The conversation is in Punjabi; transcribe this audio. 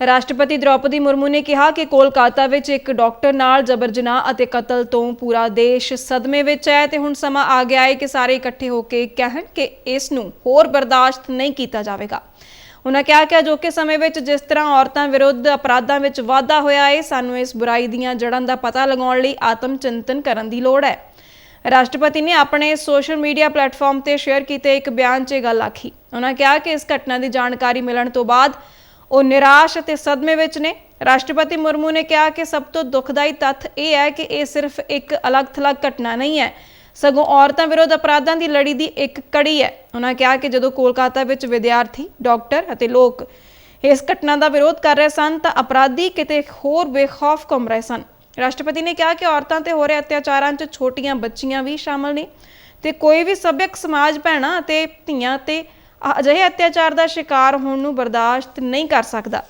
ਰਾਸ਼ਟਰਪਤੀ ਦ੍ਰੌਪਦੀ ਮੁਰਮੂ ਨੇ ਕਿਹਾ ਕਿ ਕੋਲਕਾਤਾ ਵਿੱਚ ਇੱਕ ਡਾਕਟਰ ਨਾਲ ਜਬਰ ਜਨਾਹ ਅਤੇ ਕਤਲ ਤੋਂ ਪੂਰਾ ਦੇਸ਼ ਸਦਮੇ ਵਿੱਚ ਹੈ ਤੇ ਹੁਣ ਸਮਾਂ ਆ ਗਿਆ ਹੈ ਕਿ ਸਾਰੇ ਇਕੱਠੇ ਹੋ ਕੇ ਕਹਿਣ ਕਿ ਇਸ ਨੂੰ ਹੋਰ ਬਰਦਾਸ਼ਤ ਨਹੀਂ ਕੀਤਾ ਜਾਵੇਗਾ। ਉਹਨਾਂ ਕਿਹਾ ਕਿ ਅਜੋਕੇ ਸਮੇਂ ਵਿੱਚ ਜਿਸ ਤਰ੍ਹਾਂ ਔਰਤਾਂ ਵਿਰੁੱਧ ਅਪਰਾਧਾਂ ਵਿੱਚ ਵਾਧਾ ਹੋਇਆ ਹੈ, ਸਾਨੂੰ ਇਸ ਬੁਰਾਈ ਦੀਆਂ ਜੜ੍ਹਾਂ ਦਾ ਪਤਾ ਲਗਾਉਣ ਲਈ ਆਤਮ ਚਿੰਤਨ ਕਰਨ ਦੀ ਲੋੜ ਹੈ। ਰਾਸ਼ਟਰਪਤੀ ਨੇ ਆਪਣੇ ਸੋਸ਼ਲ ਮੀਡੀਆ ਪਲੇਟਫਾਰਮ ਤੇ ਸ਼ੇਅਰ ਕੀਤੇ ਇੱਕ ਬਿਆਨ 'ਚ ਇਹ ਗੱਲ ਆਖੀ। ਉਹਨਾਂ ਕਿਹਾ ਕਿ ਇਸ ਘਟਨਾ ਦੀ ਜਾਣਕਾਰੀ ਮਿਲਣ ਤੋਂ ਬਾਅਦ ਉਹ ਨਿਰਾਸ਼ ਅਤੇ ਸਦਮੇ ਵਿੱਚ ਨੇ। ਰਾਸ਼ਟਰਪਤੀ ਮੁਰਮੂ ਨੇ ਕਿਹਾ ਕਿ ਸਭ ਤੋਂ ਦੁਖਦਾਈ ਤੱਥ ਇਹ ਹੈ ਕਿ ਇਹ ਸਿਰਫ ਇੱਕ ਅਲੱਗ-ਥਲੱਗ ਘਟਨਾ ਨਹੀਂ ਹੈ। ਸਗੋਂ ਔਰਤਾਂ ਵਿਰੁੱਧ ਅਪਰਾਧਾਂ ਦੀ ਲੜੀ ਦੀ ਇੱਕ ਕੜੀ ਹੈ। ਉਹਨਾਂ ਕਿਹਾ ਕਿ ਜਦੋਂ ਕੋਲਕਾਤਾ ਵਿੱਚ ਵਿਦਿਆਰਥੀ, ਡਾਕਟਰ ਅਤੇ ਲੋਕ ਇਸ ਘਟਨਾ ਦਾ ਵਿਰੋਧ ਕਰ ਰਹੇ ਸਨ, ਤਾਂ ਅਪਰਾਧੀ ਕਿਤੇ ਹੋਰ ਬੇਖੌਫ ਘੁੰਮ ਰਹੇ ਸਨ। ਰਾਸ਼ਟਰਪਤੀ ਨੇ ਕਿਹਾ ਕਿ ਔਰਤਾਂ ਤੇ ਹੋ ਰਹੇ ਅਤਿਆਚਾਰਾਂ 'ਚ ਛੋਟੀਆਂ ਬੱਚੀਆਂ ਵੀ ਸ਼ਾਮਲ ਨੇ ਤੇ ਕੋਈ ਵੀ ਸਭਿਅਕ ਸਮਾਜ ਭੈਣਾਂ ਅਤੇ ਧੀਆਂ ਤੇ ਅਜਿਹੇ ਅਤਿਆਚਾਰ ਦਾ ਸ਼ਿਕਾਰ ਹੋਣ ਨੂੰ ਬਰਦਾਸ਼ਤ ਨਹੀਂ ਕਰ ਸਕਦਾ।